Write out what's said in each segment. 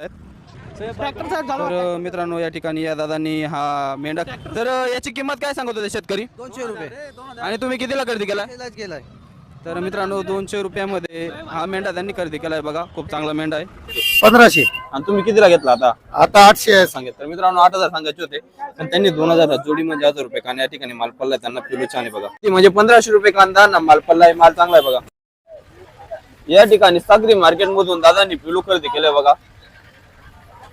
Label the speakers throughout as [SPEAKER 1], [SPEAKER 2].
[SPEAKER 1] तर मित्रांनो या ठिकाणी या दादांनी हा मेंढा तर याची किंमत काय सांगत होते शेतकरी?
[SPEAKER 2] दोनशे रुपये.
[SPEAKER 1] आणि तुम्ही कितीला खरेदी केला
[SPEAKER 2] केलाय.
[SPEAKER 1] तर मित्रांनो दोनशे रुपयामध्ये हा मेंढा त्यांनी खरेदी केलाय बघा. खूप चांगला मेंढा आहे.
[SPEAKER 2] पंधराशे.
[SPEAKER 1] आणि तुम्ही कितीला घेतला आता?
[SPEAKER 2] आता आठशे आहे.
[SPEAKER 1] सांगितलं तर मित्रांनो आठ हजार सांगायचे होते. पण त्यांनी दोन हजार जोडी म्हणजे हजार रुपये कांदा या ठिकाणी माल पडलाय. त्यांना पिलू छान आहे बघा. ती म्हणजे पंधराशे रुपये कांदा ना माल पडलाय. माल चांगला आहे बघा. या ठिकाणी सागरी मार्केट मधून दादांनी पिलू खरेदी केलंय बघा.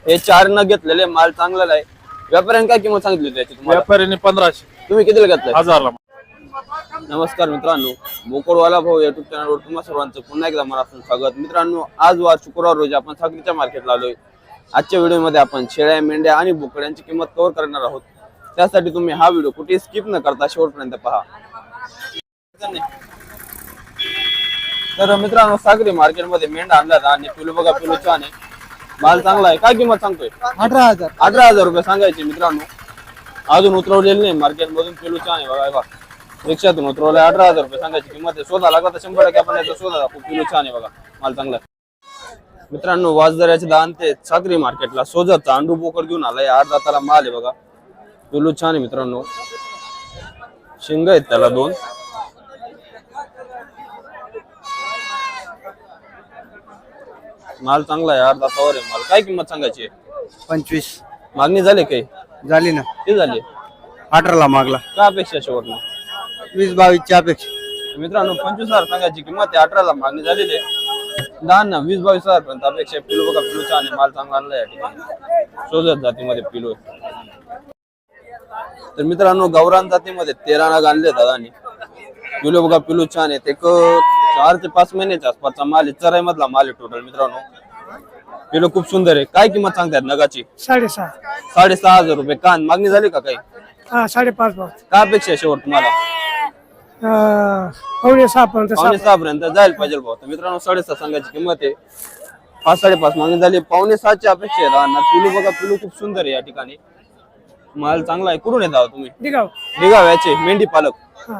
[SPEAKER 1] हे चार न घेतलेले माल चांगला आहे. व्यापाऱ्यांनी काय किंमत सांगितली होती याची तुम्हाला?
[SPEAKER 3] व्यापाऱ्याने पंधराशे.
[SPEAKER 1] तुम्ही कितीला घेतलंय?
[SPEAKER 3] हजारला.
[SPEAKER 1] नमस्कार मित्रांनो बोकडवाला भाऊ युट्यूब चॅनलवर तुम्हा सर्वांचं पुन्हा एकदा मनापासून स्वागत. मित्रांनो आज वार शुक्रवार रोजी आपण सागरीच्या मार्केटला आलोय. आजच्या व्हिडिओमध्ये आपण शेळ्या मेंढ्या आणि बोकड्यांची किंमत कव्हर करणार आहोत. त्यासाठी तुम्ही हा व्हिडिओ कुठे स्किप न करता शेवटपर्यंत पहा. तर मित्रांनो सागरी मार्केटमध्ये मेंढा आणला आणि पिलू बघा पिलू आहे. माल चांगला आहे. काय किंमत सांगतोय?
[SPEAKER 2] अठरा हजार.
[SPEAKER 1] अठरा हजार रुपये सांगायचे मित्रांनो. अजून उतरवलेले नाही. मार्केट मधून पिलू छान आहे बघा बघा. रिक्षातून उतरवले अठरा हजार रुपये सांगायची किंमत आहे. शोधा लागला तर शंभर टक्के आपण याचा शोधा दाखवू पिलू छान आहे बघा. माल चांगला मित्रांनो वाजदऱ्याचे दान ते सागरी मार्केटला सोजत तांडू बोकड घेऊन आलाय. आठ दाताला माल आहे बघा. पिलू छान आहे मित्रांनो. शिंग आहेत त्याला दोन. माल चांगला आहे आठ दातावर आहे माल. काय किंमत सांगायची? आहे?
[SPEAKER 2] पंचवीस.
[SPEAKER 1] मागणी झाली काही?
[SPEAKER 2] झाली ना.
[SPEAKER 1] किती झाली.
[SPEAKER 2] अठराला मागला.
[SPEAKER 1] का अपेक्षा शेवटला?
[SPEAKER 2] वीस बावीसच्या अपेक्षा.
[SPEAKER 1] मित्रांनो पंचवीस हजार सांगायची किंमत आहे अठराला मागणी झालेली आहे. दहा ना वीस बावीस हजार पर्यंत अपेक्षा आहे. पिलू बघा पिलू छान आहे माल चांगला आणला या ठिकाणी. शोधत जातीमध्ये पिलू आहे. तर मित्रांनो गौरान जातीमध्ये तेरा नाग आणले दादानी. पिलू बघा पिलू छान आहे. एक चार ते पाच महिन्याच्या आसपासचा माल आहे. चराई मधला माल आहे टोटल मित्रांनो. पिलू खूप सुंदर आहे. काय किंमत सांगतायत नगाची?
[SPEAKER 4] साडेसहा.
[SPEAKER 1] साडेसहा हजार रुपये. कान मागणी झाली का काही?
[SPEAKER 4] हा साडेपाच भाव.
[SPEAKER 1] काय अपेक्षा आहे शेवट तुम्हाला?
[SPEAKER 4] अं, पावणे सहा. पर्यंत
[SPEAKER 1] पावणे सहा पर्यंत जायला पाहिजे भाऊ तर मित्रांनो साडेसहा सांगायची किंमत आहे. पाच साडेपाच मागणी झाली. पावणे सहाची अपेक्षा आहे. राहणार पिलू बघा पिलू खूप सुंदर आहे या ठिकाणी. माल चांगला आहे. कुठून येत आहोत तुम्ही?
[SPEAKER 4] निघाव.
[SPEAKER 1] निघाव याचे. मेंढी पालक.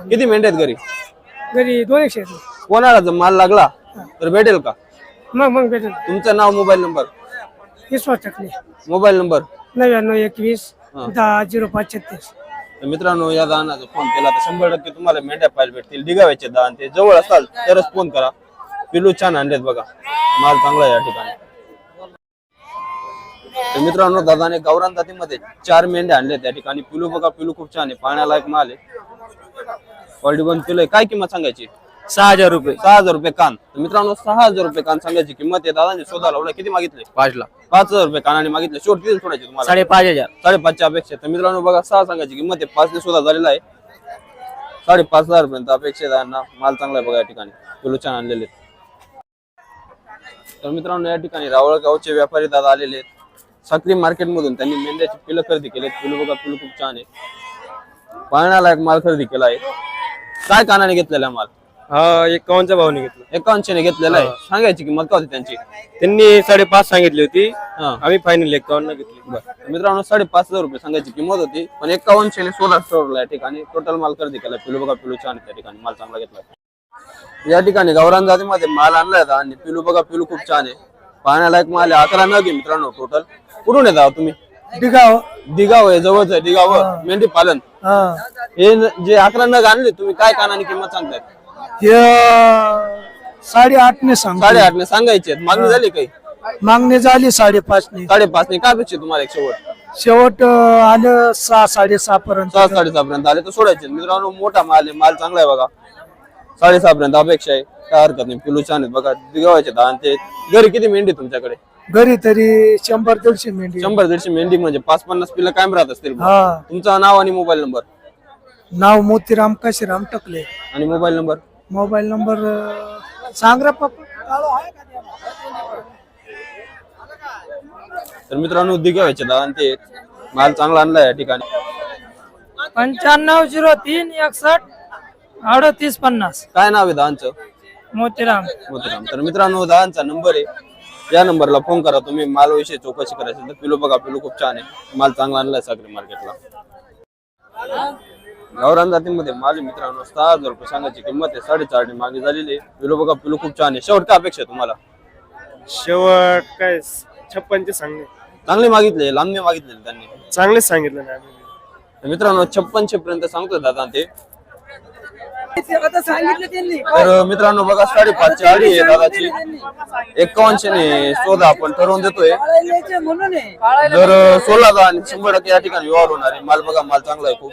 [SPEAKER 1] किती मेंढी आहेत घरी?
[SPEAKER 4] घरी दोन एकशे आहेत.
[SPEAKER 1] कोणाला जर माल लागला तर भेटेल का?
[SPEAKER 4] मग मग भेटेल.
[SPEAKER 1] तुमचं नाव mobile number?
[SPEAKER 4] Vishwas Takle.
[SPEAKER 1] Mobile number?
[SPEAKER 4] नव्याण्णव एकवीस. दहा झिरो पाच छत्तीस.
[SPEAKER 1] तर मित्रांनो या दानाचा फोन केला तर शंभर टक्के तुम्हाला मेंढ्या पाहायला भेटतील. डिगाव्याचे दान ते जवळ असाल तरच फोन करा. पिलू छान आणलेत बघा. माल चांगला आहे या ठिकाणी. तर मित्रांनो दादाने गावरान जातीमध्ये चार मेंढ्या आणल्या त्या ठिकाणी. पिलू बघा पिलू खूप छान आहे. पाण्यालायक माल आहे. क्वालिटी पण आहे काय किंमत सांगायची?
[SPEAKER 2] सहा हजार रुपये.
[SPEAKER 1] सहा हजार रुपये कान. तर मित्रांनो सहा हजार रुपये कान सांगायची किंमत आहे. दादाने शोधा लावला. किती मागितले?
[SPEAKER 2] पाचला
[SPEAKER 1] पाच हजार रुपये कानाने मागितले. शेवट किती सोडायचे तुम्हाला?
[SPEAKER 2] साडेपाच हजार.
[SPEAKER 1] साडेपाचच्या अपेक्षा तर मित्रांनो बघा सहा सांगायची किंमत आहे. पाच ने सुद्धा झालेला आहे. साडेपाच हजार पर्यंत अपेक्षा आहे त्यांना माल चांगला आहे बघा या ठिकाणी. पिलू छान आणलेले. तर मित्रांनो या ठिकाणी रावळगावचे व्यापारी दादा आलेले आहेत. साखरी मार्केट मधून त्यांनी मेंढ्याची पिलं खरेदी केलेत पिलू बघा पिलू खूप छान आहे. पाहण्याला एक माल खरेदी केला आहे. काय कानाने घेतलेला माल?
[SPEAKER 3] हा एकावन्नच्या भावने घेतलं.
[SPEAKER 1] एकावन्नशे घेतलेला आहे. सांगायची किंमत का होती त्यांची?
[SPEAKER 3] त्यांनी साडेपाच सांगितली होती.
[SPEAKER 1] हा.
[SPEAKER 3] आम्ही फायनल एकावन्न घेतली.
[SPEAKER 1] तर मित्रांनो साडेपाच हजार रुपये सांगायची किंमत होती पण एकावन्नशे ने सोळा स्टोरला या ठिकाणी टोटल माल खरेदी केला. पिलू बघा पिलू छान त्या ठिकाणी माल चांगला घेतला. या ठिकाणी गावरान जातीमध्ये माल आणलाय आता आणि पिलू बघा पिलू खूप छान आहे. पाहण्यालायक माल आहे. अकरा नग आहे मित्रांनो टोटल कुठून येत आहोत तुम्ही?
[SPEAKER 4] निघाव
[SPEAKER 1] दिगाव आहे जवळच आहे दिगाव मेंढी पालन.
[SPEAKER 4] हा.
[SPEAKER 1] हे न- जे अकरा नग आणले तुम्ही काय कानाने किंमत सांगताय?
[SPEAKER 4] हे साडेआठ ने सांग
[SPEAKER 1] साडेआठ ने सांगायचे आहेत. मागणी झाली काही?
[SPEAKER 4] मागणी झाली साडेपाच ने.
[SPEAKER 1] साडेपाच ने. काय अपेक्षा तुम्हाला एक शेवट?
[SPEAKER 4] शेवट अं, आलं सहा साडेसहा पर्यंत.
[SPEAKER 1] सहा साडेसहा पर्यंत आले तर सोडायचे मित्रांनो मोठा माल आहे. माल चांगला आहे बघा. साडेसहा पर्यंत अपेक्षा आहे. काय हरकत नाही. पिलू छान आहेत. बघा दिगावाचे दहा आणि ते घरी किती मेंढी तुमच्याकडे?
[SPEAKER 4] घरी तरी शंभर दीडशे मेंढी.
[SPEAKER 1] शंभर दीडशे मेंढी म्हणजे पाच पन्नास पिलं कायम राहत असतील
[SPEAKER 4] हा.
[SPEAKER 1] तुमचं नाव आणि मोबाईल नंबर?
[SPEAKER 4] नाव मोतीराम काशीराम टकले.
[SPEAKER 1] आणि मोबाईल नंबर?
[SPEAKER 4] मोबाईल नंबर अं, सांग रे पप्पा
[SPEAKER 1] तर मित्रांनो दिगावाचे दहा आणि ते माल चांगला आणला या ठिकाणी.
[SPEAKER 4] पंच्याण्णव झिरो तीन एकसष्ट अडतीस पन्नास.
[SPEAKER 1] काय नाव आहे दहांचं
[SPEAKER 4] मोतीराम.
[SPEAKER 1] मोतीराम. तर मित्रांनो दहांचा नंबर आहे. या नंबरला फोन करा. तुम्ही माल विषयी चौकशी करायची तर पिलो बघा. पिलो खूप छान आहे. माल चांगला आणलाय सागरी मार्केटला. गावरान जातीमध्ये माल आहे मित्रांनो सहा हजार रुपये सांगायची किंमत आहे. साडेचार मागणी झालेली आहे. पिलो बघा पिलो खूप छान आहे. शेवट काय अपेक्षा आहे तुम्हाला?
[SPEAKER 3] शेवट काय? छप्पनचे सांगले
[SPEAKER 1] चांगले मागितले लांबने मागितले त्यांनी.
[SPEAKER 3] चांगलेच सांगितलं ना आम्ही.
[SPEAKER 1] तर मित्रांनो छप्पनशे पर्यंत सांगतो दादा ते. तर मित्रांनो बघा साडेपाचशे आडी आहे दादाची. एकावनशे ने शोधा आपण ठरवून देतोय. जर सोळा दहा आणि शंभर टक्के या ठिकाणी व्यवहार होणार आहे माल बघा माल चांगला आहे खूप.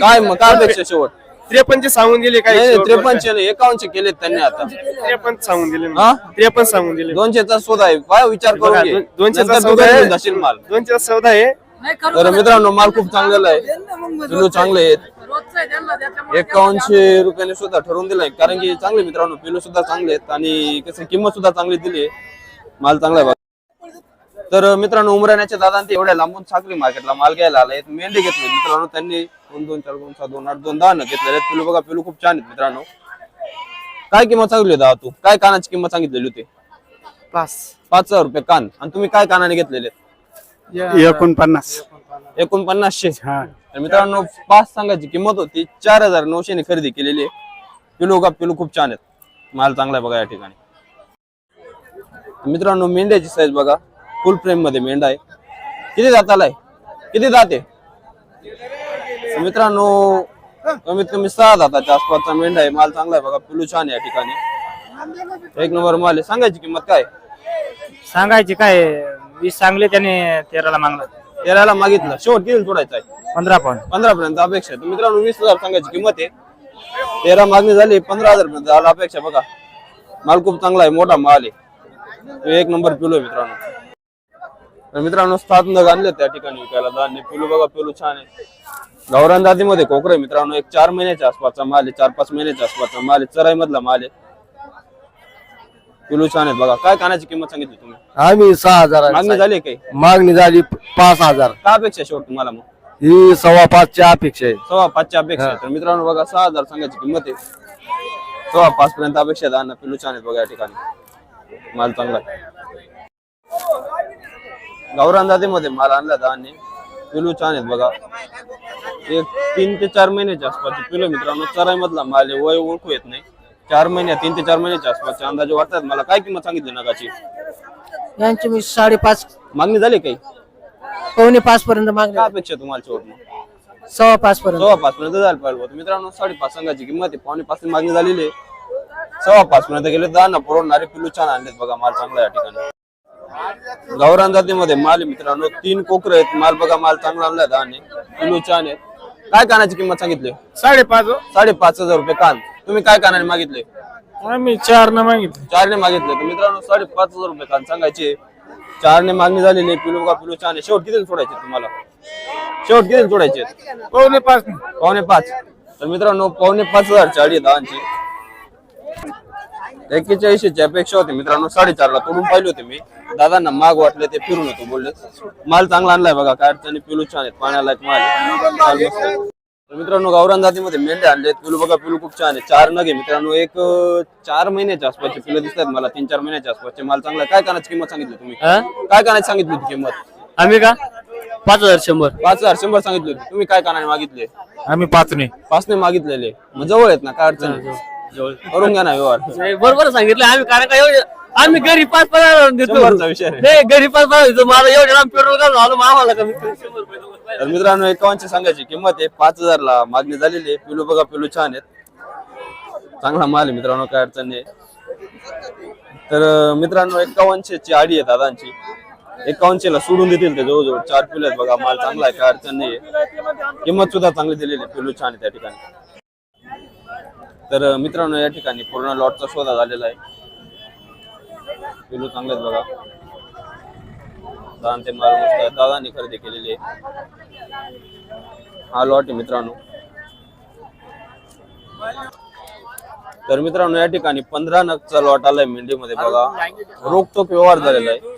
[SPEAKER 1] काय मग काय अपेक्षा शेवट?
[SPEAKER 3] त्रेपन्नचे सांगून दिले
[SPEAKER 1] नाही, नाही, त्रेपन्नशे नाही एकावनशे केलेत त्यांनी आता.
[SPEAKER 3] त्रेपन्न सांगून दिले
[SPEAKER 1] हा?
[SPEAKER 3] त्रेपन्न सांगून दिले.
[SPEAKER 1] दोनशेचा शोध आहे. काय विचार करून घे.
[SPEAKER 3] दोन- दोनशेचा
[SPEAKER 1] नंतर
[SPEAKER 3] सौदा.
[SPEAKER 1] जाशील माल.
[SPEAKER 3] दोनशे चौदा आहे.
[SPEAKER 1] तर मित्रांनो माल खूप चांगलेला आहे. पिलू चांगले आहेत एकावनशे रुपयाने सुद्धा ठरवून दिलाय. कारण की चांगले मित्रांनो पिलू सुद्धा चांगले आहेत आणि कसं किंमत सुद्धा चांगली दिली आहे. माल चांगला आहे तर मित्रांनो उमराण्याच्या दादा ते एवढ्या लांबून साखरी मार्केटला माल घ्यायला आले मेंढे घेतले मित्रांनो त्यांनी दोन दोन चार दोन सहा दोन आठ दोन दहा न घेतलेले आहेत. पिलू बघा पिलू खूप छान आहेत मित्रांनो. काय किंमत सांगितली होती दादा तू? काय कानाची किंमत सांगितलेली होती?
[SPEAKER 2] पाच.
[SPEAKER 1] पाच हजार रुपये कान. आणि तुम्ही काय कानाने घेतलेले आहेत?
[SPEAKER 2] एकोणपन्नास.
[SPEAKER 1] एकोणपन्नासशे.
[SPEAKER 2] हा.
[SPEAKER 1] तर मित्रांनो पाच सांगायची किंमत होती. चार हजार नऊशे ने खरेदी केलेली आहे. पिलू का पिलू खूप छान आहेत. माल चांगला आहे बघा या ठिकाणी. तर मित्रांनो मेंढ्याची साईज बघा. फुल फ्रेममध्ये मेंढा आहे. किती दाताला आहे? किती दात तर मित्रांनो कमीत कमी सहा दाताच्या आसपासचा मेंढा आहे. माल चांगला आहे बघा. पिलू छान आहे या ठिकाणी. एक नंबर माल आहे. सांगायची किंमत काय?
[SPEAKER 2] सांगायचे काय? वीस सांगले त्याने तेराला मागला.
[SPEAKER 1] तेराला मागितलं. शेवट किती सोडायचा आहे?
[SPEAKER 2] पंधरा पण
[SPEAKER 1] पंधरा पर्यंत अपेक्षा आहे. तर मित्रांनो वीस हजार सांगायची किंमत आहे. तेरा मागणी झाली पंधरा हजार पर्यंत झाला अपेक्षा. बघा माल खूप चांगला आहे मोठा माल आहे. तो एक नंबर पिलो आहे मित्रांनो. तर मित्रांनो सात नग आणले त्या ठिकाणी विकायला. धान्य पिलू बघा पिलू छान आहे. गावरान दादीमध्ये कोकरे मित्रांनो. एक चार महिन्याच्या आसपासचा माल आहे चार पाच महिन्याच्या आसपासचा माल आहे चराई मधला माल आहे. पिलू छान आहेत बघा. काय कानाची किंमत सांगितली तुम्ही?
[SPEAKER 2] आम्ही सहा हजार
[SPEAKER 1] मागणी झाली काही?
[SPEAKER 2] मागणी झाली पाच हजार.
[SPEAKER 1] काय अपेक्षा शेवट तुम्हाला मग?
[SPEAKER 2] ही सव्वा पाचच्या अपेक्षा आहे.
[SPEAKER 1] सव्वा पाचच्या अपेक्षा आहे. तर मित्रांनो बघा सहा हजार सांगायची किंमत आहे. सव्वा पाच पर्यंत अपेक्षा आहे. अन्न पिलू छान आहेत बघा या ठिकाणी. माल चांगला आहे. गावरान जातीमध्ये माल आणला धान्य. पिलू छान आहेत बघा. एक तीन ते चार महिन्याच्या आसपासचे पिलू मित्रांनो. चराई मधला माल आहे. वय ओळखू येत नाही. चार महिन्या तीन ते चार महिन्याच्या आसपासचे अंदाजे वाटतात मला काय किंमत सांगितली नगाची?
[SPEAKER 4] यांची मी साडेपाच
[SPEAKER 1] मागणी झाली काही?
[SPEAKER 4] पावणे पाच पर्यंत मागणी
[SPEAKER 1] अपेक्षा तुम्हाला शेवट मग
[SPEAKER 4] सव्वा पाच पर्यंत.
[SPEAKER 1] सव्वा पाच पर्यंत जायला पाहिजे. होतं. मित्रांनो साडेपाच संघाची किंमत आहे. पावणे पाच मागणी झालेली आहे. सव्वा पाच पर्यंत गेले दहा ना पुरवणारे पिलू छान आणलेत बघा माल चांगला आहे या ठिकाणी. गावरान जातीमध्ये माल आहे मित्रांनो. तीन कोकर आहेत. माल बघा माल चांगला आणलाय दहाने पिलू छान आहेत. काय कानाची किंमत सांगितली?
[SPEAKER 3] साडेपाच हो.
[SPEAKER 1] साडेपाच हजार रुपये कान. तुम्ही काय कानाने मागितले?
[SPEAKER 3] आम्ही चार न मागितले.
[SPEAKER 1] चारने मागितले. तर मित्रांनो साडेपाच हजार रुपये कान सांगायचे. चारने मागणी झालेली आहे. पिलू बघा पिलू आहे. शेवट किती सोडायचे तुम्हाला? शेवट किती सोडायचे
[SPEAKER 3] पावणे पाच.
[SPEAKER 1] पावणे पाच. तर मित्रांनो पावणे पाच हजार चाळी दहाची. एक्केचाळीसशेची अपेक्षा होती. मित्रांनो साडेचारला तोडून पाहिले होते मी. दादांना माग वाटले ते फिरून होतो बोलले. माल चांगला आणलाय बघा. काय अडचणी पिलू छान आहेत. पाण्याला एक माल मित्रांनो गावरान जातीमध्ये मेंढ्या आणलेत. पिलू बघा पिलू खूप छान आहे चार नगे मित्रांनो. एक अं, चार महिन्याच्या आसपासचे पिलू दिसतात मला. तीन चार महिन्याच्या आसपासचे. माल चांगला आहे. काय कानाची किंमत सांगितली तुम्ही? काय कानाची सांगितली होती किंमत?
[SPEAKER 2] आम्ही का? पाच हजार शंभर.
[SPEAKER 1] पाच हजार शंभर सांगितली होती. तुम्ही काय कानाने मागितले?
[SPEAKER 2] आम्ही पाच नाही
[SPEAKER 1] पाचने मागितलेले. मग जवळ आहेत ना काय अडचण नाही. करून घ्या ना व्यवहार.
[SPEAKER 2] बरोबर सांगितलं. आम्ही कारण का एवढे आम्ही घरी पाच पाच हजार देतो.
[SPEAKER 1] शंभरचा विषय आहे.
[SPEAKER 2] नाही घरी पाच पाच देतो. मला एवढे पेट्रोल का झालं मग आम्हाला कमी शंभर रुपये देऊ.
[SPEAKER 1] तर मित्रांनो एकावनची सांगायची किंमत आहे. पाच हजार ला मागणी झालेली आहे. पिलू बघा पिलू छान आहेत. चांगला माल आहे मित्रांनो काय अडचण नाही. तर मित्रांनो एकावनशे ची आडी आहे दादांची. एकावनशे ला सोडून देतील ते जवळजवळ. चार पिलू आहेत बघा माल चांगला आहे काय अडचण नाही किंमत सुद्धा चांगली दिलेली आहे पिलू छान आहे त्या ठिकाणी. तर मित्रांनो या ठिकाणी पूर्ण लॉटचा शोधा झालेला आहे. पिलू चांगले आहेत बघा. ते माल मस्त आहे. दादांनी खरेदी केलेली आहे. हा लॉट आहे मित्रांनो. तर मित्रांनो या ठिकाणी पंधरा नगचा लॉट आलाय मेंढीमध्ये बघा. रोखोक व्यवहार झालेला आहे.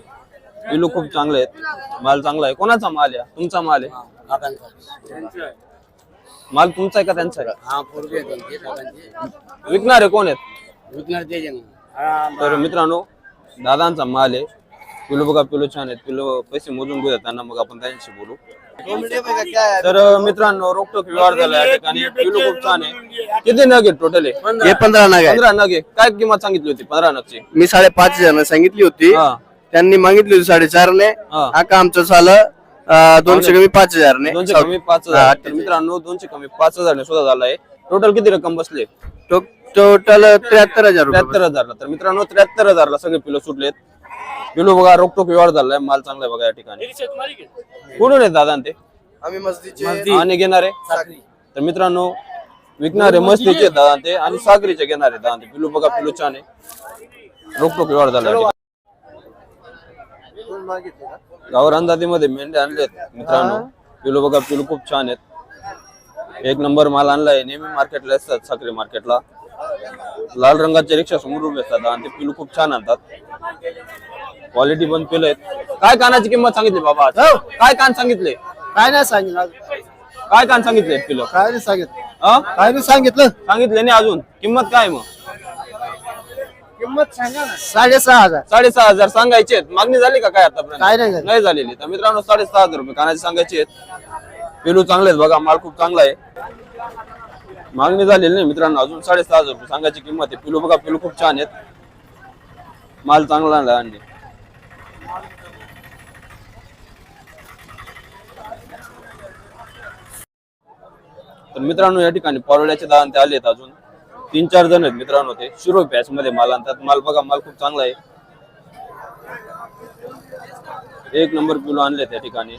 [SPEAKER 1] पिलू खूप चांगले आहेत. माल चांगला आहे. कोणाचा माल आहे? तुमचा माल आहे? माल तुमचा आहे का त्यांचा आहे? विकणारे कोण आहेत? तर मित्रांनो दादांचा माल आहे. पिलो बघा पिलो छान आहेत. पिलो पैसे मोजून घेऊया त्यांना मग आपण त्यांच्याशी बोलू. तर मित्रांनो रोखोक व्यवहार झाला या ठिकाणी. पिलो खूप छान आहे. किती नग आहे टोटल आहे
[SPEAKER 5] हे पंधरा नाग आहे
[SPEAKER 1] पंधरा नग आहे. काय किंमत सांगितली होती पंधरा नगची?
[SPEAKER 5] मी साडेपाच हजार सांगितली होती.
[SPEAKER 1] हा.
[SPEAKER 5] त्यांनी मागितली होती साडेचारने.
[SPEAKER 1] हा.
[SPEAKER 5] आका आमचं झालं दोनशे कमी पाच हजारने.
[SPEAKER 1] दोनशे कमी पाच हजार तर मित्रांनो दोनशे कमी पाच हजार सुद्धा झाला आहे. टोटल किती रक्कम बसले?
[SPEAKER 5] टोटल त्र्याहत्तर हजार रुपये
[SPEAKER 1] त्र्याहत्तर हजारला. तर मित्रांनो त्र्याहत्तर हजारला सगळे पिलो सुटलेत. पिलो बघा रोकटोक व्यवहार झालाय माल चांगला आहे बघा या ठिकाणी. कुठून आहेत? दादा ते?
[SPEAKER 5] आम्ही मस्तीचे
[SPEAKER 1] आणि घेणारे? तर मित्रांनो विकणारे मस्तीचे दादा ते आणि सागरीचे घेणारे दादा ते. पिलू बघा पिलू छान आहे. रोकटोक व्यवहार झाला गावर अंदाजीमध्ये मेंढ्या आणलेत मित्रांनो. पिलू बघा पिलू खूप छान आहेत. एक नंबर माल आणलाय. नेहमी मार्केटला असतात साखरी मार्केटला लाल रंगाच्या रिक्षा समोर उभे असतात आणि ते पिलू खूप छान आणतात. क्वालिटी पण पिलं आहेत. काय कानाची किंमत सांगितली बाबा आज? काय कान सांगितले?
[SPEAKER 4] काय नाही सांगितलं
[SPEAKER 1] काय कान सांगितले किलो
[SPEAKER 4] काय नाही सांगितलं.
[SPEAKER 1] हा?
[SPEAKER 4] काय नाही सांगितलं.
[SPEAKER 1] सांगितले नाही अजून. किंमत काय मग?
[SPEAKER 4] किंमत सांगा ना. साडेसहा हजार.
[SPEAKER 1] साडेसहा हजार सांगायचे आहेत. मागणी झाली का काय
[SPEAKER 4] काय नाही झाली.
[SPEAKER 1] नाही झालेली. तर मित्रांनो साडेसहा हजार रुपये कानाचे सांगायचे आहेत. पेलू चांगले आहेत बघा. माल खूप चांगला आहे. मागणी झालेली नाही मित्रांनो अजून साडेसहा हजार रुपये. सांगायची किंमत आहे. पिलू बघा पिलू खूप छान आहेत. माल चांगला आणला आणि तर मित्रांनो या ठिकाणी परवड्याचे दहा ते आले आहेत अजून. तीन चार जण आहेत मित्रांनो ते. शिरो पॅच मध्ये माल आणतात. माल बघा माल खूप चांगला आहे. एक नंबर पिलो आणले त्या ठिकाणी.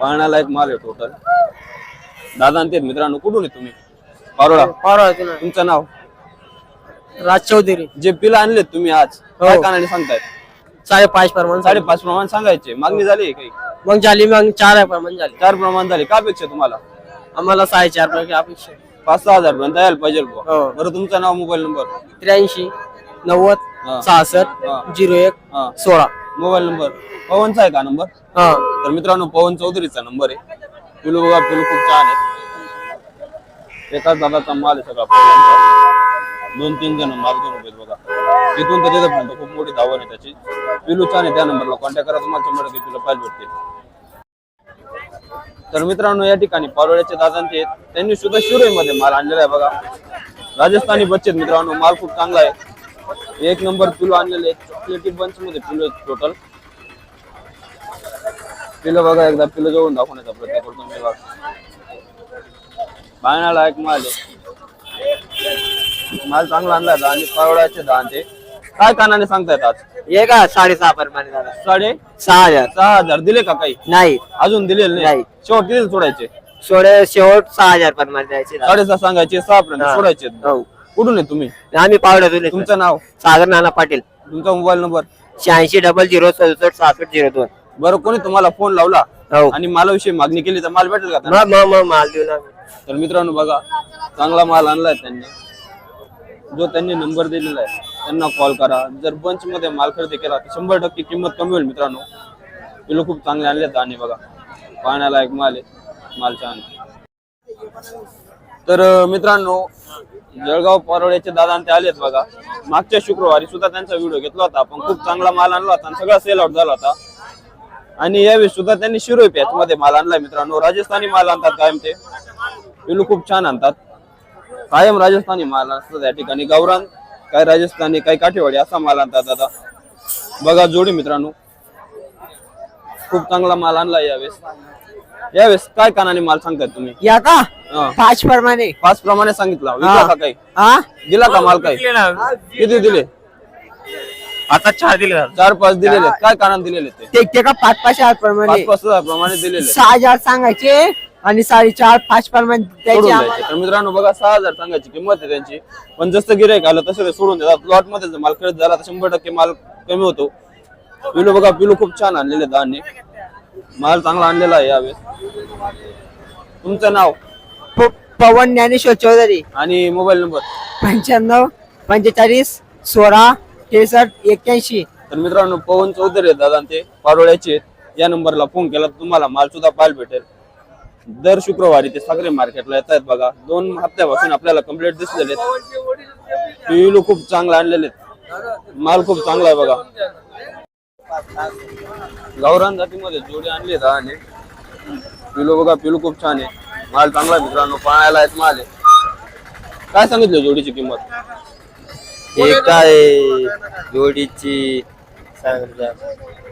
[SPEAKER 1] पाहण्यालायक माल आहे टोटल दादा आणते मित्रांनो कुठून आहे तुम्ही? पारोडा
[SPEAKER 4] परवा
[SPEAKER 1] तुमचं नाव?
[SPEAKER 4] राज चौधरी.
[SPEAKER 1] जे पिलं आणलेत तुम्ही आज काय कानाने सांगताय
[SPEAKER 4] साडेपाच प्रमाण
[SPEAKER 1] साडेपाच प्रमाण सांगायचे. मागणी झाली काही?
[SPEAKER 4] मग झाली मग चार प्रमाण झाली.
[SPEAKER 1] चार प्रमाण झाले. का अपेक्षा तुम्हाला?
[SPEAKER 4] आम्हाला साडेचार पैकी अपेक्षा
[SPEAKER 1] पाच सहा हजार पर्यंत यायला पाहिजे बुवा.
[SPEAKER 4] हो.
[SPEAKER 1] बरं तुमचं नाव मोबाईल नंबर?
[SPEAKER 4] त्र्याऐंशी नव्वद
[SPEAKER 1] हा.
[SPEAKER 4] सहासष्ट
[SPEAKER 1] हा.
[SPEAKER 4] झिरो एक
[SPEAKER 1] हा.
[SPEAKER 4] सोळा.
[SPEAKER 1] Mobile number? पवनचा आहे का नंबर?
[SPEAKER 4] हा.
[SPEAKER 1] तर मित्रांनो पवन चौधरीचा नंबर आहे. पिलू बघा पिलू खूप छान आहे. एकाच दादाचा माल आहे सगळा. दोन तीन जण माल घेऊन उभे आहेत बघा. तिथून तर तिथपर्यंत खूप मोठी धावण आहे त्याची. पिलू छान आहे त्या नंबरला. कॉन्टॅक्ट करा तुम्हाला शंभर टक्के पिलू पाहिजे भेटते तर मित्रांनो या ठिकाणी पारोळ्याचे दादांचे आहेत. त्यांनी सुद्धा शिरोईमध्ये माल आणलेला आहे बघा. राजस्थानी बच्चे मित्रांनो. माल खूप चांगला आहे. एक नंबर पिलू आणलेले आहेत. चॉकलेटी बंच मध्ये पिलू टोटल पिलं बघा एकदा. पिलं जवळून दाखवण्याचा प्रयत्न करतो मी बघा. बायनाला एक माल आहे. माल चांगला आणला होता आणि पावड्याचे दहा ते. काय कानाने सांगतायत आज?
[SPEAKER 4] हे का साडेसहा प्रमाणे झाला
[SPEAKER 1] साडे?
[SPEAKER 4] सहा हजार.
[SPEAKER 1] सहा हजार दिले का काही?
[SPEAKER 4] नाही.
[SPEAKER 1] अजून दिलेले नाही.
[SPEAKER 4] नाही.
[SPEAKER 1] शेवट किती सोडायचे?
[SPEAKER 4] सोडे शेवट सहा हजार प्रमाणे द्यायचे
[SPEAKER 1] साडेसहा सांगायचे सहा पर्यंत
[SPEAKER 4] हा.
[SPEAKER 1] सोडायचे.
[SPEAKER 4] हो.
[SPEAKER 1] कुठून आहे तुम्ही?
[SPEAKER 4] आम्ही पावड्या तुले
[SPEAKER 1] तुमचं नाव?
[SPEAKER 4] सागर नाना पाटील.
[SPEAKER 1] तुमचा मोबाईल नंबर?
[SPEAKER 4] शहाऐंशी डबल झिरो सदुसष्ट सहासष्ट झिरो दोन.
[SPEAKER 1] बरं कोणी तुम्हाला फोन लावला?
[SPEAKER 4] हो.
[SPEAKER 1] आणि मालाविषयी मागणी केली तर माल भेटेल का त्यांना?
[SPEAKER 4] मग मग मग माल देऊ ना
[SPEAKER 1] तर मित्रांनो बघा चांगला माल आणलाय त्यांनी. जो त्यांनी नंबर दिलेला आहे त्यांना कॉल करा. जर बंच मध्ये माल खरेदी केला तर शंभर टक्के किंमत कमी होईल मित्रांनो. किलो खूप चांगले आणले आणि बघा पाहण्याला एक माल आहे माल छान तर मित्रांनो जळगाव परवड्याचे दादा आणि ते आलेत बघा. मागच्या शुक्रवारी सुद्धा त्यांचा व्हिडिओ घेतला होता. आपण खूप चांगला माल आणला होता आणि सगळा सेल आउट झाला होता. आणि यावेळी सुद्धा त्यांनी शिरोई पॅच मध्ये माल आणलाय मित्रांनो. राजस्थानी माल आणतात कायम ते. पिलू खूप छान आणतात. कायम राजस्थानी माल असतात या ठिकाणी. गावरान काय राजस्थानी काय काठेवाडी असा माल आणतात दादा बघा जोडी मित्रांनो. खूप चांगला माल आणलाय यावेळेस. यावेळेस काय कानाने माल सांगताय तुम्ही?
[SPEAKER 4] या का?
[SPEAKER 1] हा.
[SPEAKER 4] पाच प्रमाणे.
[SPEAKER 1] पाच प्रमाणे सांगितला. विकला का काही?
[SPEAKER 4] हा?
[SPEAKER 1] दिला का माल काही? किती दिले?
[SPEAKER 2] आता चार दिले.
[SPEAKER 1] चार पाच दिलेले काय कानाने दिलेले ते?
[SPEAKER 4] ते ते का पाच पाच हजार प्रमाणे?
[SPEAKER 1] पाच पाच प्रमाणे दिलेले
[SPEAKER 4] सहा हजार सांगायचे. आणि साडेचार पाच प्रमाणे
[SPEAKER 1] सोडून
[SPEAKER 4] द्यायचे
[SPEAKER 1] द्यायचे. तर मित्रांनो बघा सहा हजार सांगायची किंमत आहे त्यांची. पण जसं गिरायक आलं तसं ते सोडून देतात प्लॉटमध्ये जर माल खरेदी झाला तर शंभर टक्के माल कमी होतो. पिलू बघा पिलू खूप छान आणलेले धान्य. माल चांगला आणलेला आहे यावेळेस. तुमचं नाव?
[SPEAKER 4] पवन ज्ञानेश्वर चौधरी.
[SPEAKER 1] आणि मोबाईल नंबर?
[SPEAKER 4] पंच्याण्णव पंचेचाळीस सोळा त्रेसष्ट एक्क्याऐंशी.
[SPEAKER 1] तर मित्रांनो पवन चौधरी आहेत दादा ते. पारोळ्याचे आहेत. या नंबरला फोन केला तर तुम्हाला माल सुद्धा पाहायला भेटेल. दर शुक्रवारी ते सागरी मार्केटला येत आहेत बघा. दोन हप्त्यापासून आपल्याला कंप्लीट दिसलेले पिलू खूप चांगला आणलेले आहेत. माल खूप चांगला आहे बघा. गावरान जातीमध्ये जोडी आणली आहे दहाने. पिलू बघा पिलू खूप छान आहे. माल चांगला आहे मित्रांनो पाहायला आहेत माल आहे. काय सांगितलं जोडीची किंमत?
[SPEAKER 5] हे काय जोडीची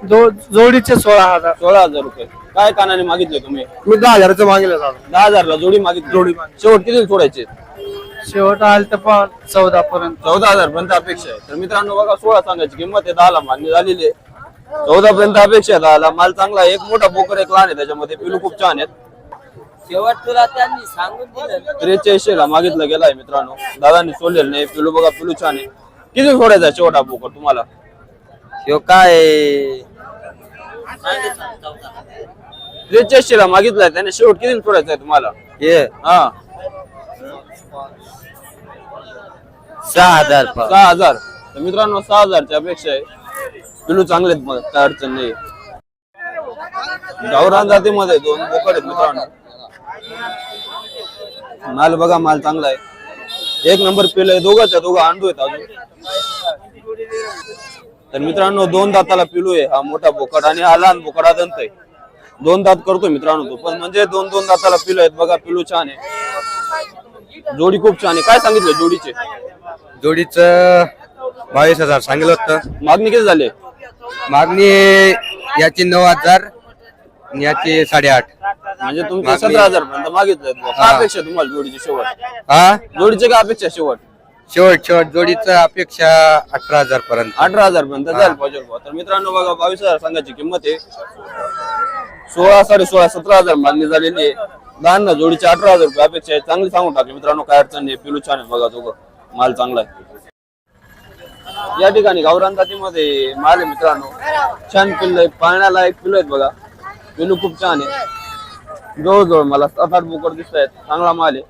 [SPEAKER 3] दो- जोडीचे सोळा हजार.
[SPEAKER 1] सोळा हजार रुपये. काय कानाने मागितले तुम्ही?
[SPEAKER 3] मी दहा हजाराचं मागितलं दादा
[SPEAKER 1] दहा हजारला जोडी मागितली. जोडी शेवट किती सोडायचे
[SPEAKER 3] शेवट आलं तर पण चौदा पर्यंत.
[SPEAKER 1] चौदा हजार पर्यंत अपेक्षा आहे. तर मित्रांनो बघा सोळा सांगायची किंमत आहे दहाला मागणी झालेली आहे. चौदा पर्यंत अपेक्षा आहे दहाला. माल चांगला आहे. एक मोठा बोकर एक लहान आहे त्याच्यामध्ये पिलू खूप छान आहेत.
[SPEAKER 4] शेवट तुला त्यांनी सांगून दिलं.
[SPEAKER 1] त्रेचाळीसशे ला मागितलं गेलाय मित्रांनो. दादांनी सोडलेलं नाही. पिलू बघा पिलू छान आहे. किती सोडायचा आहे शेवट हा बोकर तुम्हाला?
[SPEAKER 5] ह्यो काय?
[SPEAKER 1] त्रेचाळीसशे ला मागितलाय त्याने शेवट किती सोडायचा आहे तुम्हाला.
[SPEAKER 5] हे?
[SPEAKER 1] हा.
[SPEAKER 5] सहा हजार
[SPEAKER 1] सहा हजार. तर मित्रांनो सहा हजारची अपेक्षा आहे. पिलू चांगले आहेत मग काय अडचण नाही. गावरान जातीमध्ये दोन बोकड आहेत मित्रांनो. माल बघा माल चांगला आहे. एक नंबर पिल आहे दोघांच्या दोघं अंडू आहेत अजून. तर मित्रांनो दोन दाताला पिलू आहे हा मोठा बोकड आणि हा लहान बोकड दंत आहे. दोन दात करतो मित्रांनो तो पण म्हणजे दोन दोन दाताला पिलू आहेत बघा पिलू छान आहे. जोडी खूप छान आहे. काय सांगितलं जोडीचे?
[SPEAKER 5] जोडीच बावीस हजार सांगितलं होतं.
[SPEAKER 1] मागणी किती झाली?
[SPEAKER 5] मागणी याची नऊ हजार आणि याची साडेआठ.
[SPEAKER 1] म्हणजे तुमचे
[SPEAKER 5] मागणी-
[SPEAKER 1] सतरा हजार पर्यंत मागितलं काय अपेक्षा तुम्हाला जोडीची शेवट?
[SPEAKER 5] हा?
[SPEAKER 1] जोडीचे काय अपेक्षा शेवट?
[SPEAKER 5] शेवट शेवट जोडीचं अपेक्षा अठरा हजार पर्यंत.
[SPEAKER 1] अठरा हजार पर्यंत जायला पाहिजे बुवा. तर मित्रांनो बघा बावीस हजार सांगायची किंमत आहे. सोळा साडे सोळा सतरा हजार मागणी झालेली आहे. लहान जोडीचे अठरा हजार रुपये अपेक्षा आहे. चांगली सांगून टाकली. मित्रांनो काय अडचण नाही. पिलू छान आहे बघा दोघं. माल चांगला आहे. या ठिकाणी गावरान जातीमध्ये माल आहे मित्रांनो. छान पिल्ल आहे. पाळण्याला एक पिल्ल आहेत बघा. पिलू खूप छान आहे. जवळजवळ मला सात आठ बोकड दिसत आहेत चांगला माल आहे.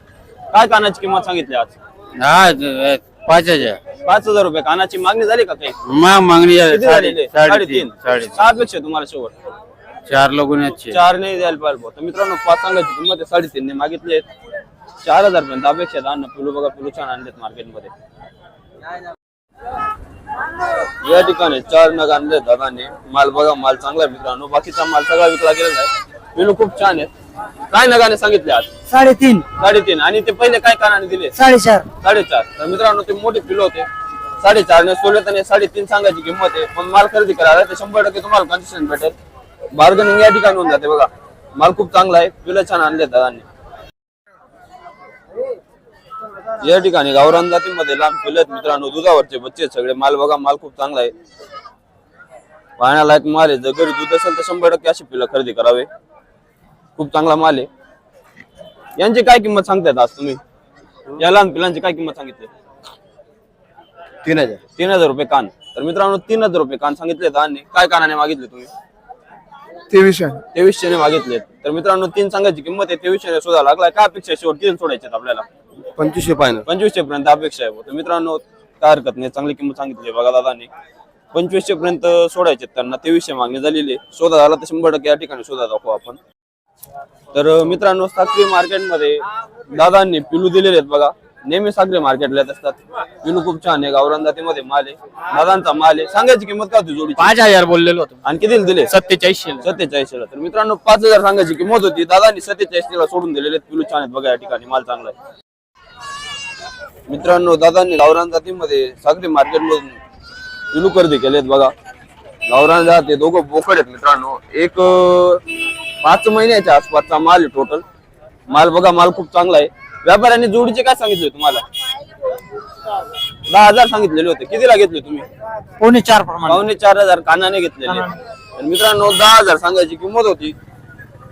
[SPEAKER 1] काय कानाची किंमत सांगितली आज?
[SPEAKER 2] पाच हजार.
[SPEAKER 1] पाच हजार रुपये. कानाची मागणी झाली का काही?
[SPEAKER 2] मग मागणी
[SPEAKER 1] किती झालेली आहे? साडेतीन सहा पेक्षा आहे तुम्हाला शेवट.
[SPEAKER 2] चार लोक
[SPEAKER 1] चार नाही द्यायला पाहिजे. तर मित्रांनो पाच सांगायची किंमत आहे. साडेतीन ने मागितले चार हजार पर्यंत अपेक्षा आहेत. अन्न पिलू बघा पिलू छान आणलेत मार्केटमध्ये. या ठिकाणी चार नग आणले दादाने. माल बघा माल चांगला आहे मित्रांनो. बाकीचा माल सगळा विकला गेलेला आहे. पिलू खूप छान आहेत. काय नगाने सांगितले आज?
[SPEAKER 4] साडेतीन.
[SPEAKER 1] साडेतीन. आणि ते पहिले काय कानाने दिले?
[SPEAKER 4] साडेचार.
[SPEAKER 1] साडेचार. तर मित्रांनो ते मोठे पिलो होते. साडेचार ने सोडले तर साडेतीन सांगायची किंमत आहे. पण माल खरेदी करायला तर शंभर टक्के तुम्हाला कन्सेशन भेटेल. बार्गनिंग या ठिकाणी होऊन जाते बघा. माल खूप चांगला आहे. पिलं छान आणले दादांनी. या ठिकाणी गावरान जातीमध्ये लहान पिलं आहेत मित्रांनो. दुधावरचे बच्चे सगळे. माल बघा माल खूप चांगला आहे. पाहण्यालायक माल आहे. जर घरी दूध असेल तर शंभर टक्के अशी पिलं खरेदी करावे. खूप चांगला माल आहे. यांची काय किंमत सांगतायत आज तुम्ही? या लहान पिलांची काय किंमत सांगितली?
[SPEAKER 5] तीन हजार.
[SPEAKER 1] तीन हजार रुपये कान. तर मित्रांनो तीन हजार रुपये कान सांगितले दानने काय कानाने मागितले तुम्ही?
[SPEAKER 3] तेवीसशे
[SPEAKER 1] तेवीसशे ने मागितले तर मित्रांनो तीन सांगायची किंमत आहे तेवीसशे ने शोधा लागलाय. काय अपेक्षा आहे? शेवट किती सोडायचे आपल्याला.
[SPEAKER 5] पंचवीसशे पाहिजे
[SPEAKER 1] पंचवीसशे पर्यंत अपेक्षा आहे. तर मित्रांनो काय हरकत नाही. चांगली किंमत सांगितली बघा दादाने. पंचवीसशे पर्यंत सोडायचे त्यांना. तेवीसशे मागणी झालेली आहे. शोधा झाला तर शंभर टक्के या ठिकाणी शोधा दाखवू आपण. तर मित्रांनो साखरी मार्केटमध्ये दादांनी पिलू दिलेले आहेत बघा. नेहमी साखरी मार्केटला येत असतात. पिलू खूप छान आहे जातीमध्ये माल आहे. दादांचा माल आहे. सांगायची किंमत काय होती जोडी
[SPEAKER 2] पाच हजार बोललेलो होतो.
[SPEAKER 1] आणि किती दिले?
[SPEAKER 2] सत्तेचाळीसशे
[SPEAKER 1] सत्तेचाळीसशे ला तर मित्रांनो पाच हजार सांगायची किंमत होती. दादांनी सत्तेचाळीस ला सोडून दिलेले आहेत. पिलू छान आहेत बघा या ठिकाणी माल चांगला आहे. मित्रांनो दादांनी गावरान जातीमध्ये सागरी मार्केट मधून पिलू खरेदी केलेत बघा. गावरान जात दोघं बोकड आहेत मित्रांनो. एक पाच महिन्याच्या आसपासचा माल आहे टोटल माल बघा माल खूप चांगला आहे. व्यापाऱ्यांनी जोडीचे काय सांगितले तुम्हाला? दहा हजार सांगितलेले होते. कितीला घेतले तुम्ही?
[SPEAKER 2] कोणी चार प्रमाण.
[SPEAKER 1] पावणे चार हजार कानाने घेतलेले तर मित्रांनो दहा हजार सांगायची किंमत होती.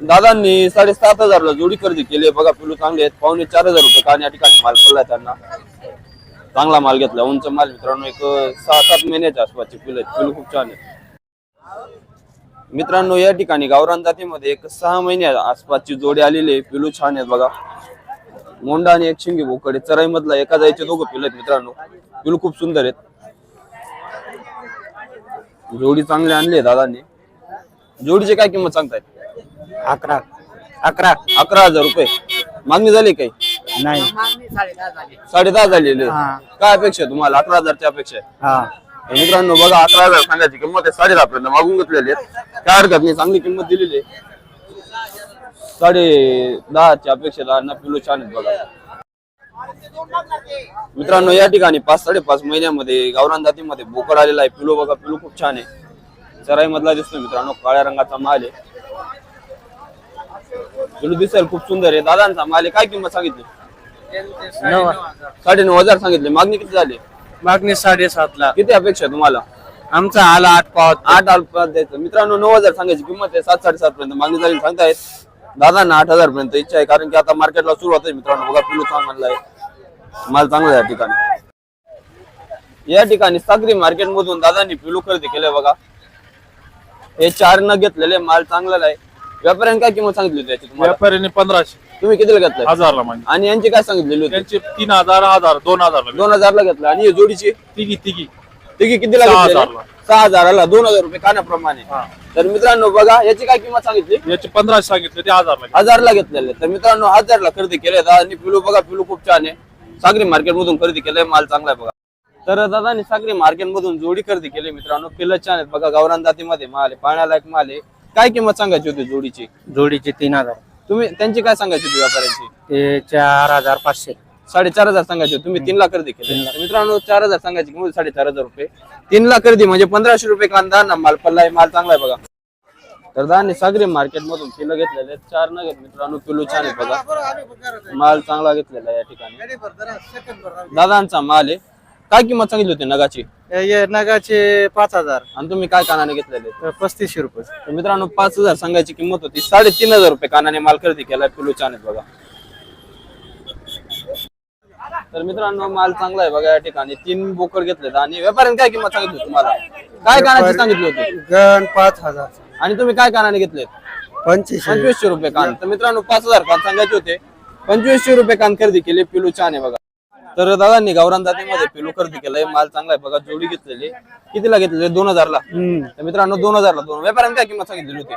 [SPEAKER 1] दादांनी साडेसात हजारला जोडी खरेदी केली आहे. बघा पिलू चांगले आहेत. पावणे चार हजार रुपये कान या ठिकाणी माल पडलाय त्यांना. चांगला माल घेतला. उंच माल मित्रांनो. एक सहा सात महिन्याच्या आसपासचे पिलू आहेत. पिलू खूप छान आहे मित्रांनो या ठिकाणी गावरान जातीमध्ये एक सहा महिन्या आसपासची जोडी आलेली आहे. पिलू छान आहेत बघा. मोंडा आणि एक शिंगी बोकडे. चराई मधला एका जायचे दोघं पिलू आहेत मित्रांनो. पिलू खूप सुंदर आहेत. जोडी चांगली आणली आहे दादांनी. जोडीची काय किंमत सांगतायत
[SPEAKER 2] अकरा. अकरा.
[SPEAKER 1] अकरा हजार रुपये. मागणी झाली काही?
[SPEAKER 2] नाही.
[SPEAKER 1] साडे दहा झालेले
[SPEAKER 2] हा.
[SPEAKER 1] काय अपेक्षा आहे तुम्हाला? अकरा हजारची अपेक्षा आहे.
[SPEAKER 2] हा.
[SPEAKER 1] मित्रांनो बघा अकरा हजार सांगायची किंमत आहे. साडे दहा पर्यंत मागून घेतलेली आहे काय हरकत नाही चांगली किंमत दिलेली आहे. साडे दहाच्या अपेक्षा दहा पिलो छान आहेत बघा. मित्रांनो या ठिकाणी पाच साडेपाच महिन्यामध्ये गावरान जातीमध्ये बोकड आलेला आहे. पिलो बघा पिलो खूप छान आहे. चराई मधला दिसतो मित्रांनो काळ्या रंगाचा माल आहे. पिलू दिसेल खूप सुंदर आहे. दादांचा माल आहे. काय किंमत सांगितली? साडे नऊ हजार सांगितले. मागणी किती झाली?
[SPEAKER 3] मागणी साडेसात ला
[SPEAKER 1] किती अपेक्षा तुम्हाला?
[SPEAKER 3] आमचा आला आठ पावत.
[SPEAKER 1] आठ अल्पात द्यायचं. मित्रांनो नऊ हजार सांगायची किंमत आहे. सात साडेसात पर्यंत मागणी झाली सांगतायत. दादांना आठ हजार पर्यंत इच्छा आहे कारण की आता मार्केटला सुरुवात आहे मित्रांनो. बघा पिलू चांगला आहे माल चांगला आहे या ठिकाणी. या ठिकाणी सागरी मार्केट मधून दादांनी पिलू खरेदी केलंय बघा. हे चार न घेतलेले माल चांगला आहे. व्यापाऱ्यांनी काय किंमत सांगितली होती याची तुम्हाला?
[SPEAKER 6] व्यापाऱ्याने पंधराशे.
[SPEAKER 1] तुम्ही कितीला घेतलाय
[SPEAKER 6] हजारला म्हणजे.
[SPEAKER 1] आणि यांची काय सांगितलेली होती?
[SPEAKER 6] त्यांचे तीन हजार हजार दोन हजार
[SPEAKER 1] दोन हजारला घेतला. आणि ही जोडीची?
[SPEAKER 6] तिघी तिघी.
[SPEAKER 1] तिघी कितीला
[SPEAKER 6] सहा
[SPEAKER 1] घेतलेली?
[SPEAKER 6] हजारला.
[SPEAKER 1] सहा हजाराला. दोन हजार रुपये कानाप्रमाणे. तर मित्रांनो बघा याची काय किंमत सांगितली?
[SPEAKER 6] याचे पंधराशे सांगितले ते हजारला
[SPEAKER 1] हजारला घेतलेले. तर मित्रांनो हजारला खरेदी केले दादांनी पिलू बघा पिलू खूप छान आहे. सागरी मार्केट मधून खरेदी केलंय माल चांगला आहे बघा. तर दादांनी सागरी मार्केट मधून जोडी खरेदी केली मित्रांनो. पिल्ल छान आहेत. बघा गावरान जातीमध्ये माल आहे पाण्यालायक माल आहे. काय किंमत सांगायची होती जोडीची?
[SPEAKER 3] जोडीचे तीन हजार.
[SPEAKER 1] तुम्ही त्यांची काय सांगायची होती व्यापाऱ्यांची?
[SPEAKER 3] ते चार हजार पाचशे.
[SPEAKER 1] साडेचार हजार सांगायचे होते. तुम्ही तीन लाख खरेदी केली. तर मित्रांनो चार हजार सांगायची किंमत साडेचार हजार रुपये. तीन लाख खरेदी म्हणजे पंधराशे रुपये कांदा ना माल पल्ला आहे माल चांगला आहे बघा. तर दादांनी सागरी मार्केट मधून किलो घेतलेले आहेत. चार न घेत मित्रांनो किलो छान आहे बघा. माल चांगला घेतलेला आहे या ठिकाणी. दादांचा माल आहे. काय किंमत सांगितली होती नगाची?
[SPEAKER 3] नगाचे पाच हजार.
[SPEAKER 1] आणि तुम्ही काय कानाने घेतलेले?
[SPEAKER 3] पस्तीसशे रुपये.
[SPEAKER 1] तर मित्रांनो पाच हजार सांगायची किंमत होती. साडेतीन हजार रुपये कानाने माल खरेदी केला छान आहेत बघा. तर मित्रांनो माल चांगला आहे बघा या ठिकाणी. तीन बोकड घेतलेत आणि व्यापाऱ्याने काय किंमत सांगितली होती तुम्हाला? काय कानाची सांगितली होती?
[SPEAKER 3] गण पाच हजार.
[SPEAKER 1] आणि तुम्ही काय कानाने घेतलेत?
[SPEAKER 3] पंचवीसशे.
[SPEAKER 1] पंचवीसशे रुपये कान. तर मित्रांनो पाच हजार कान सांगायचे होते. पंचवीसशे रुपये कान खरेदी केले पिलू आहे बघा. तर दादांनी गावरान जातीमध्ये पिलू खरेदी केलाय माल चांगला आहे बघा जोडी घेतलेली. कितीला घेतलेले? दोन हजारला. तर मित्रांनो दोन हजारला दोन. व्यापाऱ्याने काय किंमत सांगितलेली होती?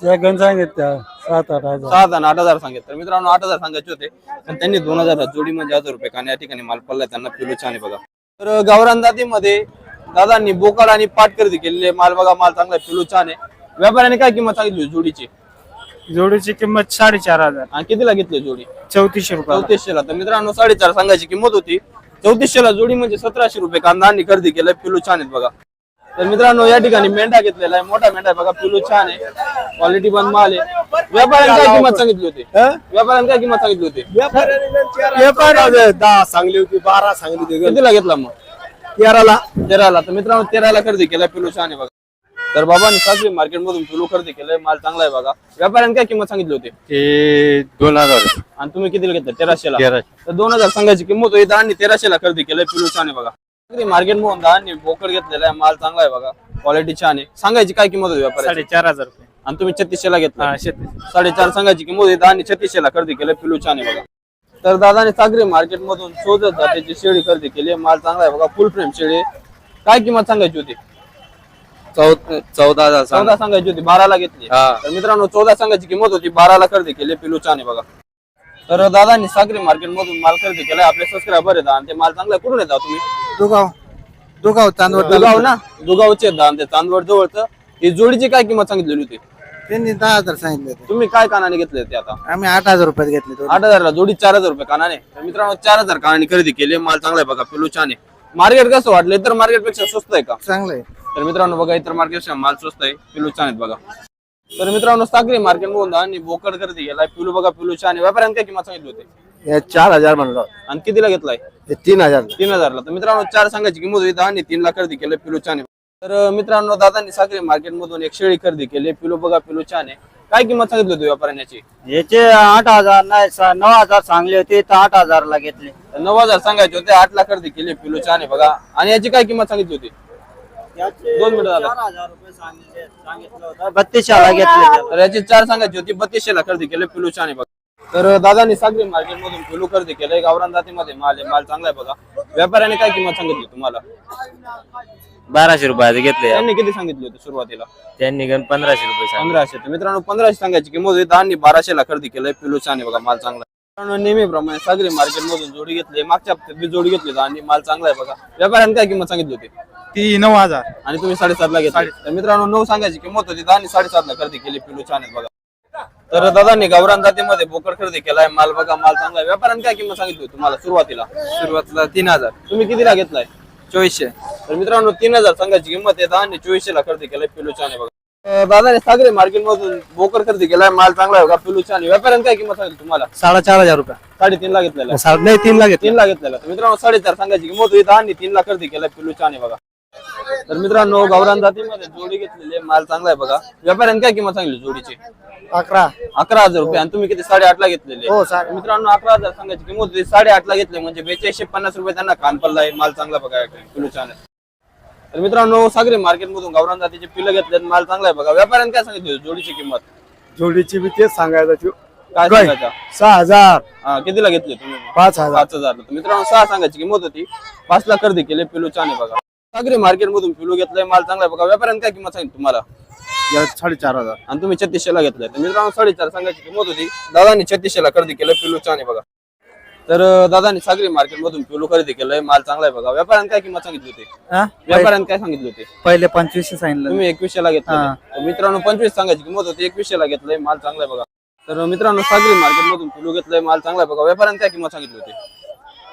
[SPEAKER 3] त्या गण सांगितलं सात आठ हजार.
[SPEAKER 1] सहा हजार आठ हजार सांगितले. तर मित्रांनो आठ हजार सांगायचे होते. पण त्यांनी दोन हजार जोडी म्हणजे हजार रुपये कान या ठिकाणी माल पडला त्यांना पिलू छान आहे बघा. तर गावरान जातीमध्ये दादांनी बोकाड आणि पाट खरेदी केलेले माल बघा माल चांगला आहे पिलू छान आहे. व्यापाऱ्याने काय किंमत सांगितली होती जोडीची?
[SPEAKER 2] जोडीची किंमत साडेचार हजार.
[SPEAKER 1] आणि कितीला घेतली जोडी?
[SPEAKER 2] चौतीसशे रुपये
[SPEAKER 1] चौतीसशे ला तर मित्रांनो साडेचार सांगायची किंमत होती. चौतीसशे ला जोडी म्हणजे सतराशे रुपये. कांदा आणि खरेदी केलाय पिलू छान आहेत बघा. तर मित्रांनो या ठिकाणी मेंढा घेतलेला आहे. मोठा मेंढा आहे बघा पिलू छान आहे. क्वालिटी पण माल आहे. व्यापाऱ्याने काय किंमत सांगितली होती? व्यापाऱ्याने काय किंमत सांगितली होती?
[SPEAKER 3] दहा सांगली होती बारा सांगली होती.
[SPEAKER 1] कितीला घेतला मग?
[SPEAKER 3] तेराला.
[SPEAKER 1] तेराला. तर मित्रांनो तेराला खरेदी केलाय पिलू छान आहे बघा. तर बाबांनी सासरी मार्केट मधून पिलू खरेदी केलाय माल चांगला आहे बघा. व्यापाऱ्याने काय किंमत सांगितली होती?
[SPEAKER 5] ते दोन हजार.
[SPEAKER 1] आणि तुम्ही कितीला घेतलं? तेराशेला?
[SPEAKER 5] तेराशे.
[SPEAKER 1] तर दोन हजार सांगायची किंमत होती दहा तेराशेला खरेदी केलंय पिलू छान आहे बघा. मार्केट मधून दहा बोकड घेतलेला आहे माल चांगला आहे बघा. क्वालिटी छान आहे. सांगायची काय किंमत होती व्यापाऱ्याची?
[SPEAKER 2] साडेचार हजार रुपये.
[SPEAKER 1] आणि तुम्ही छत्तीसशेला घेतला?
[SPEAKER 2] हा शेती
[SPEAKER 1] साडेचार सांगायची किंमत होती दहा छत्तीसशेला खरेदी केलंय पिलू छान आहे बघा. तर दादाने सागरी मार्केट मधून शोधत जातीची शेळी खरेदी केली. माल चांगला आहे बघा फुल फ्रेम शेळी आहे. काय किंमत सांगायची होती?
[SPEAKER 5] चौ- चौदा हजार सांग.
[SPEAKER 1] चौदा सांगायची होती बाराला घेतली.
[SPEAKER 5] हा.
[SPEAKER 1] तर मित्रांनो चौदा सांगायची किंमत होती बाराला खरेदी केली पिलू छान आहे बघा. तर दादांनी सागरी मार्केट मधून माल खरेदी केलाय आपले सबस्क्रायबर आहेत आणि ते माल चांगला. कुठून येतात तुम्ही?
[SPEAKER 3] दुगाव. दुगाव चांदवड.
[SPEAKER 1] दुगाव ना? दुगावचे आहेत आणि ते चांदवड जवळचं. ही जोडीची काय किंमत सांगितलेली होती?
[SPEAKER 3] त्यांनी दहा हजार सांगितले होते.
[SPEAKER 1] तुम्ही काय कानाने घेतले ते आता?
[SPEAKER 3] आम्ही आठ हजार रुपयात घेतले होते.
[SPEAKER 1] आठ हजारला जोडी चार हजार रुपये कानाने. तर मित्रांनो चार हजार कानाने खरेदी केली माल चांगला आहे बघा पिलू छान आहे मार्केट कसं वाटलं इतर मार्केटपेक्षा स्वस्त आहे का?
[SPEAKER 3] चांगलं आहे.
[SPEAKER 1] तर मित्रांनो बघा इतर मार्केटच्या माल स्वस्त आहे पिलू छान आहेत बघा. तर मित्रांनो सागरी मार्केट मधून आणि बोकड खरेदी केलाय. पिलू बघा पिलू छान आहे. व्यापाऱ्यांनी काय किंमत सांगितली होती?
[SPEAKER 3] हे चार हजार म्हणलं.
[SPEAKER 1] आणि कितीला घेतलाय?
[SPEAKER 3] हे तीन हजार.
[SPEAKER 1] तीन हजारला. तर मित्रांनो चार सांगायची किंमत होती दहा आणि तीन ला खरेदी केलं पिलू छान आहे. तर मित्रांनो दादांनी सागरी मार्केट मधून एक शेळी खरेदी केली. पिलू बघा पिलू छान आहे. काय किंमत सांगितली होती व्यापाऱ्याची
[SPEAKER 2] याचे? आठ हजार नाही सा- नऊ हजार सांगले होते तर आठ हजारला घेतले.
[SPEAKER 1] तर नऊ हजार सांगायचे होते आठ ला खरेदी केली पिलू छान आहे बघा. आणि याची काय किंमत सांगितली होती? दोन मिनिटं झालं.
[SPEAKER 2] बत्तीसशेला घेतले
[SPEAKER 1] तर याची चार सांगायची होती बत्तीसशे ला खरेदी केले पिलू बघा. तर दादांनी सागरी मार्केट मधून पिलू खरेदी केलंय गावरान जातीमध्ये माल आहे माल चांगला आहे बघा. व्यापाऱ्याने काय किंमत सांगितली तुम्हाला?
[SPEAKER 7] बाराशे रुपयाचे घेतले.
[SPEAKER 1] त्यांनी किती सांगितली होती सुरुवातीला?
[SPEAKER 7] त्यांनी गण पंधराशे रुपये सांगितले.
[SPEAKER 1] पंधराशे. तर मित्रांनो पंधराशे सांगायची किंमत होती. दहा आणि बाराशे ला खरेदी केलंय पिलू छान आहे बघा माल चांगला आहे. मित्रांनो नेहमीप्रमाणे सागरी मार्केट मधून जोडी घेतली मागच्या हप्त्यात बी जोडी घेतली होती आणि माल चांगला आहे बघा. व्यापाऱ्याने काय किंमत सांगितली होती?
[SPEAKER 5] ती नऊ हजार.
[SPEAKER 1] आणि तुम्ही साडेसातला घेतला. तर मित्रांनो नऊ सांगायची किंमत होती. दहा आणि साडेसातला खरेदी केली पिलू छान आहेत बघा. तर दादांनी गावरान जातीमध्ये बोकड खरेदी केलाय. माल बघा माल चांगला आहे. व्यापाऱ्याने काय किंमत सांगितली तुम्हाला सुरुवातीला?
[SPEAKER 5] सुरुवातीला तीन हजार.
[SPEAKER 1] तुम्ही कितीला घेतलाय?
[SPEAKER 5] चोवीसशे.
[SPEAKER 1] तर मित्रांनो तीन हजार सांगायची किंमत आहे. दहा आणि चोवीसशे ला खरेदी केलाय. पिलू छान आहे बघा. दादाने सागरे मार्केट मधून बोकड खरेदी केलाय. माल चांगला आहे बघा. पिलू छान आहे. व्यापाऱ्याने काय किंमत सांगितली तुम्हाला?
[SPEAKER 3] साडेचार हजार रुपये.
[SPEAKER 1] साडेतीन ला घेतलेला
[SPEAKER 3] नाही तीन ला घेतले
[SPEAKER 1] तीन ला घेतलेला तर मित्रांनो साडेचार सांगायची किंमत होती. दहा आणि तीन ला खरेदी केलाय. पिलू छान आहे बघा. तर मित्रांनो गावरान जातीमध्ये जोडी घेतलेली आहे. माल चांगला आहे बघा. व्यापाऱ्याने काय किंमत सांगितली जोडीची?
[SPEAKER 3] अकरा.
[SPEAKER 1] अकरा हजार रुपये. आणि तुम्ही किती? साडेआठ ला घेतलेले
[SPEAKER 3] हो, साडे-
[SPEAKER 1] मित्रांनो अकरा हजार सांगायची किंमत होती. साडेआठ ला घेतले म्हणजे बेचाळीसशे पन्नास रुपये त्यांना कान पडला आहे माल चांगला बघा. किलो छान आहे. तर मित्रांनो सागरी मार्केट मधून गावरान जातीचे पिलं घेतले माल चांगला आहे बघा. व्यापाऱ्याने काय सांगितलं जोडीची किंमत?
[SPEAKER 3] जोडीची बी तेच सांगायचं
[SPEAKER 1] काय
[SPEAKER 3] काय?
[SPEAKER 1] सांगायचा?
[SPEAKER 3] सहा हजार.
[SPEAKER 1] हा कितीला घेतले तुम्ही?
[SPEAKER 3] पाच हजार.
[SPEAKER 1] पाच हजार. तर मित्रांनो सहा सांगायची किंमत होती. पाच ला खरेदी केले. पिलू छान आहे बघा. सागरी मार्केट मधून पिलू घेतलाय माल चांगला आहे बघा. व्यापाऱ्याने काय किंमत सांगितली तुम्हाला?
[SPEAKER 3] याला साडेचार हजार.
[SPEAKER 1] आणि तुम्ही छत्तीसशे ला घेतलाय. तर मित्रांनो साडेचार सांगायची किंमत होती. दादानी छत्तीसशे ला खरेदी केलं पिलू छान आहे बघा. तर दादानी सागरी मार्केट मधून पिलू खरेदी केलंय माल चांगला आहे बघा. व्यापाऱ्याने काय किंमत सांगितली होती? व्यापाऱ्याने काय सांगितले होते?
[SPEAKER 3] पहिले पंचवीसशे सांगितलं.
[SPEAKER 1] तुम्ही एकवीसशे ला घेतलं तर मित्रांनो पंचवीस सांगायची किंमत होती. एकवीसशे ला घेतलंय माल चांगला आहे बघा. तर मित्रांनो सागरी मार्केट मधून पिलू घेतलंय माल चांगला आहे बघा. व्यापाऱ्याने काय किंमत सांगितली होती?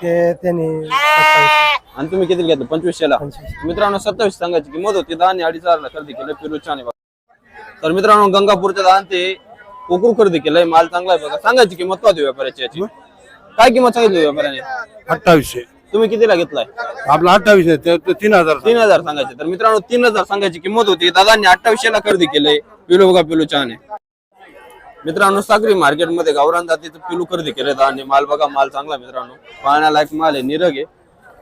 [SPEAKER 3] ते त्यांनी
[SPEAKER 1] आणि तुम्ही किती घेतलं? पंचवीसशे ला मित्रांनो सत्तावीस सांगायची किंमत होती दहा आणि अडीच हजार ला खरेदी केलं पिलू छान तर मित्रांनो गंगापूरच्या दहा ते कोकरू खरेदी केलंय माल चांगला आहे बघा. सांगायची किंमत काय होती व्यापाऱ्याची? याची काय किंमत सांगितली व्यापाऱ्याने?
[SPEAKER 3] अठ्ठावीसशे.
[SPEAKER 1] तुम्ही कितीला घेतलाय?
[SPEAKER 3] आपला अठ्ठावीस तीन हजार
[SPEAKER 1] तीन हजार सांगायचे. तर मित्रांनो तीन हजार सांगायची किंमत होती. दादांनी अठ्ठावीसशे ला खरेदी केलंय. पिलू बघा पिलू छान आहे. मित्रांनो सागरी मार्केटमध्ये गावरान जातीचं पिलू खरेदी केलंय दादांनी माल बघा माल चांगला मित्रांनो. पाहण्यालायक माल आहे निरग आहे.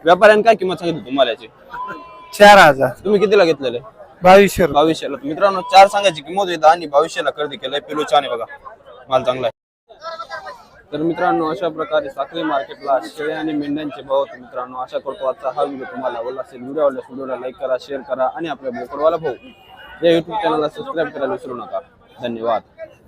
[SPEAKER 1] व्यापाऱ्याने काय किंमत सांगितली तुम्हाला याची
[SPEAKER 3] चार हजार.
[SPEAKER 1] तुम्ही कितीला घेतलेले?
[SPEAKER 3] बावीसशे रुपये.
[SPEAKER 1] बावीसशे ला मित्रांनो चार सांगायची किंमत दहा आणि बावीसशे ला खरेदी केलंय. पिलू छान आहे बघा. माल चांगला आहे. तर मित्रांनो अशा प्रकारे साखळी मार्केटला शेळ्या आणि मेंढ्यांचे भाव होते मित्रांनो. आशा करतो आजचा हा व्हिडिओ तुम्हाला आवडला असेल. व्हिडिओ आवडल्यास व्हिडिओला लाईक करा शेअर करा आणि आपल्या बोकडवाला भाऊ. या युट्यूब चॅनलला सबस्क्राईब करायला विसरू नका. धन्यवाद.